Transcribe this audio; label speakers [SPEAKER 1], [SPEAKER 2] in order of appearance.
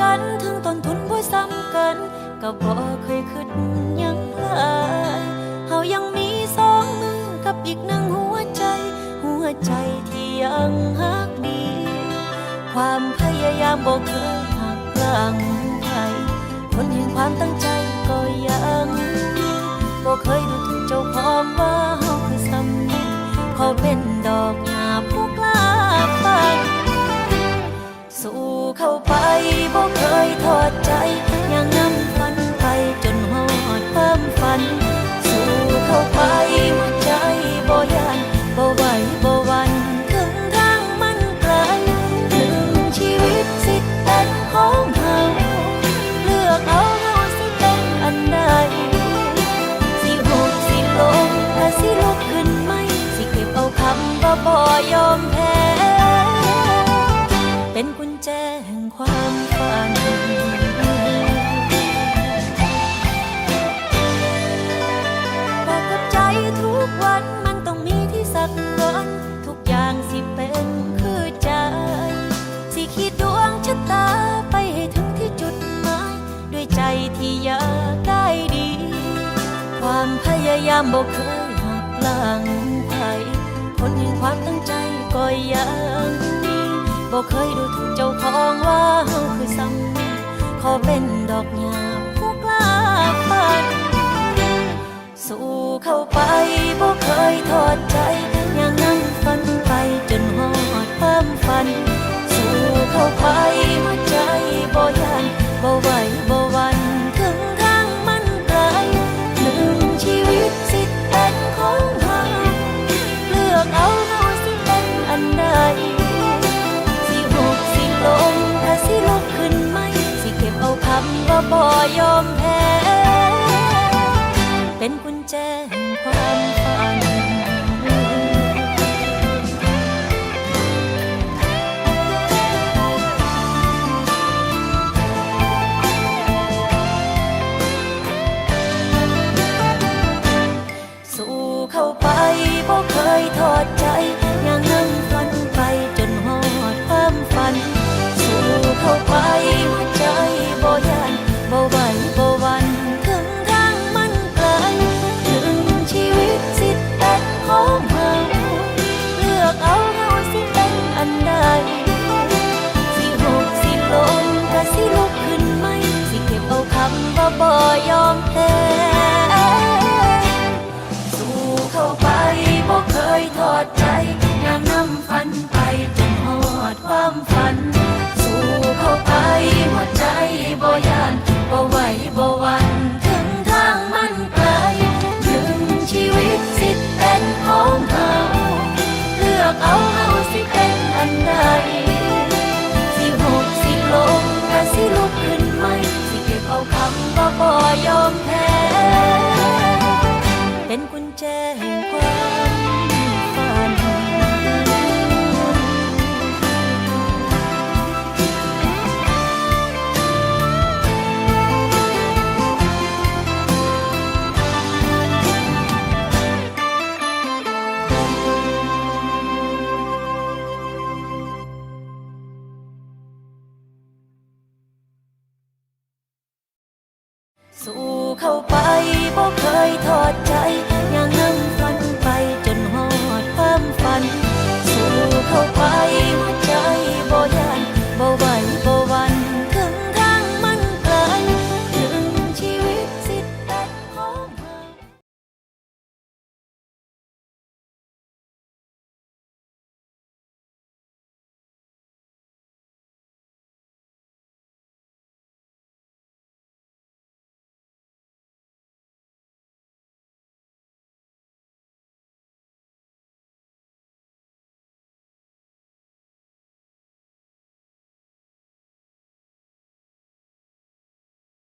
[SPEAKER 1] กันถึงต้นทุนบ่ซ้ำกัน ก็บ่เคยคิดหยังเลยเฮายังมีสองมือกับอีกหนึ่งหัวใจ หัวใจที่ยังฮักดี ความพยายามบ่เคยหักหลังใครคนแห่งความตั้งใจ คำว่าบ่ยอมแพ้ เป็นกุญแจแห่งความฝันบอกกับใจทุกวันมันต้องมีที่สักวันทุกอย่างสิเป็นคือใจ สิขีดดวงชะตาไปให้ถึงที่จุดหมาย ด้วยใจที่อยากได้ดี ความพยายามบอกเคยหักหลัง ใคนแห่งความตั้งใจก็ยังมีบอกเคยดูถูกเจ้าของว่าเฮาคือซ้ำนี้ขอเป็นดอกหญ้าผู้กล้าฝัน สู้เข้าไปบ่เคยทอดใจ ยอม